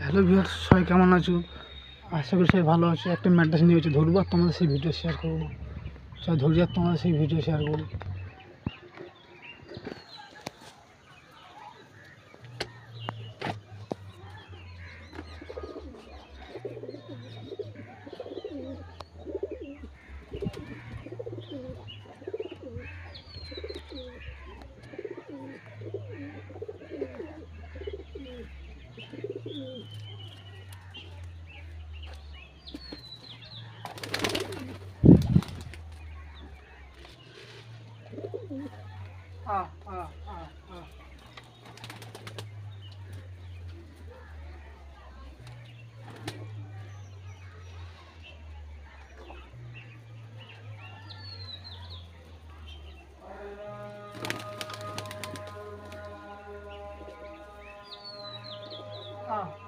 Hello viewer সবাই কেমন আছো? আশা করি সবাই ভালো আছো। একটা ম্যাড্রাস নিয়ে হচ্ছে ধরবো আর তোমাদের সেই ভিডিও শেয়ার করব। সবাই ধৈর্য আর তোমাদের সেই ভিডিও শেয়ার করব।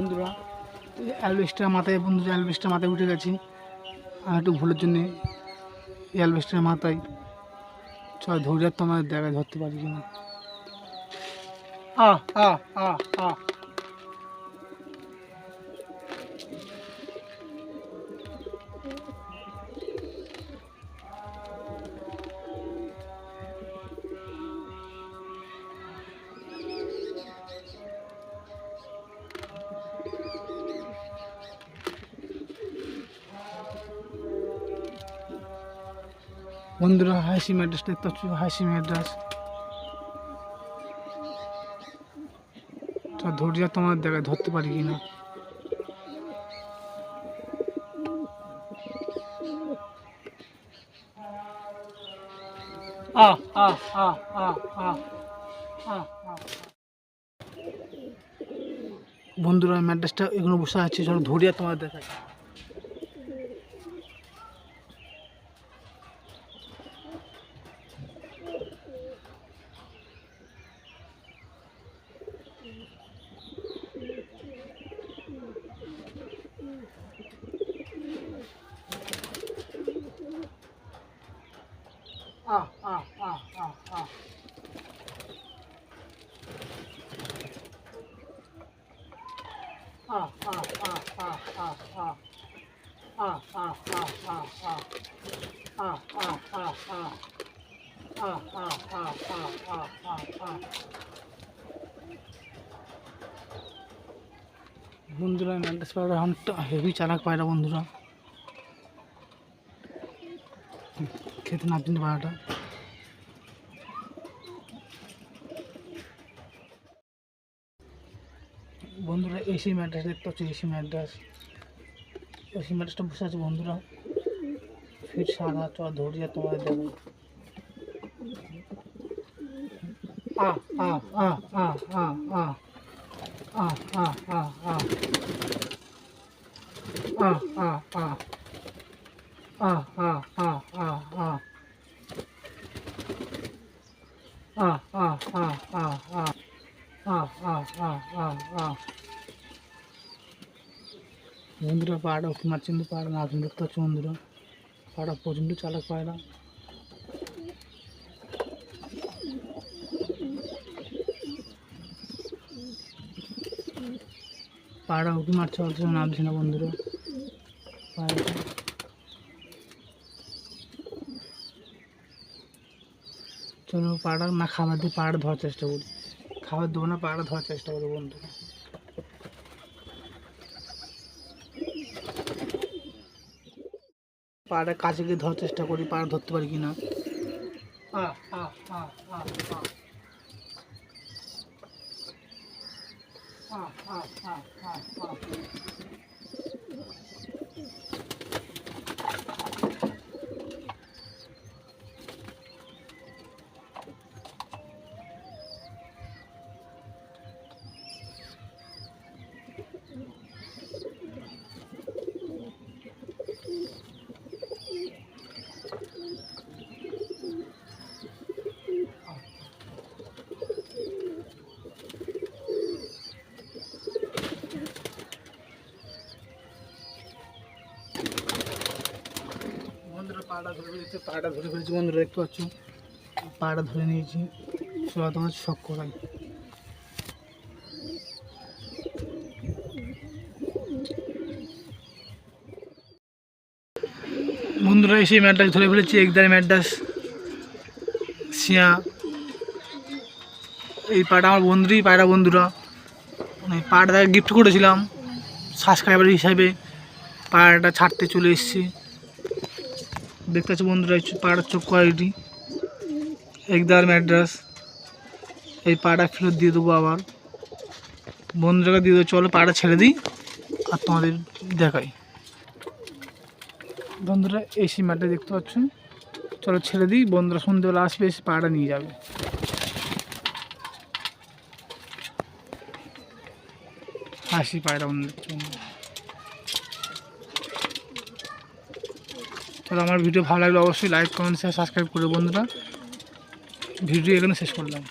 বন্ধুরা অ্যালবেস্টার মাথায় বন্ধুরা অ্যালবেস্টার মাথায় উঠে গেছি। আর একটু ভুলের জন্যে অ্যালবেস্টার মাথায়, চল ধৈর্য তোমার দেখা ধরতে পারি কিনা। আহ আহ আহ আহ। বন্ধুরা হাসি ম্যাড্রাস দেখতে পাচ্ছ হাসি ম্যাড্রাস তো ধৈর্য তোমার দেখা ধরতে পারি কিনা আহ আহ আহ আহ আহ আহ আহ বন্ধুরা ম্যাড্রাসটা এগুলো বসে আছে চলো ধরিয়া তোমার দেখায় আহ আহ আহ আহ আহ বন্ধুরা ম্যান্ডাস পায়রা অনেকটা হেভি চালাক পায়রা বন্ধুরা। খেতে না দিন পায়রাটা বন্ধুরা এসি ম্যাড্রাস দেখতে পাচ্ছি এসি ম্যাড্রাস এসি ম্যাড্রাসটা বসে আছে বন্ধুরা ফির সাদা চ ধরিয়া তোমার দেবো আহ আহ আহ আহ আহ আহ আহ আহ আহ আহ আহ আহ আহ ఉందిరా పాడ ఒక మర్చింది పాడ నాకు ఇంకొక చూందిరా పాడ పోతుండు చాలా పాడ. పాడ ఒక మర్చవలసిన ఆలోచన ఉందిరా పాడ চলো পাড়া না খাবার দিয়ে পাড়া ধোয়ার চেষ্টা করি। খাবার দেবো না, পাড়া ধোয়ার চেষ্টা করব বন্ধুরা। পাড়া কাছে গিয়ে ধরার চেষ্টা করি, পাড়া ধরতে পারি কিনা। আহ আহ আহ আহ আহ আহ পাড়া ধরে ধরে ফেলেছি, বন্ধুরা দেখতে পাচ্ছ। পাড়া ধরে নিয়েছি। সবাই তোমার শখ করাই। বন্ধুরা এসে ম্যাটডাস ধরে ফেলেছি, একদার ম্যাটডাস শিয়া এই পাটা আমার বন্ধুরই পায়রা বন্ধুরা। মানে পাটা গিফট করেছিলাম সাবস্ক্রাইবার হিসাবে। পায়রাটা ছাড়তে চলে এসেছি। দেখতে পাচ্ছি বন্ধুরা, এই পাড়ার চোখ কোয়ালিটি একদার ম্যাড্রাস এই পাড়া ফেরত দিয়ে দেবো আবার। বন্ধুরাকে দিয়ে দেবো, চলো পাড়া ছেড়ে দিই, আর তোমাদের দেখাই। বন্ধুরা এসি ম্যাটটা দেখতে পাচ্ছ? চলো ছেড়ে দিই, বন্ধুরা, সন্ধ্যেবেলা আসবে, এসে পাড়া নিয়ে যাবে। হাসি পায়রা বন্ধুদের চলো আমার ভিডিও ভালো লাগলে অবশ্যই লাইক কমেন্ট শেয়ার সাবস্ক্রাইব করে বন্ধুরা। ভিডিও এখানে শেষ করলাম।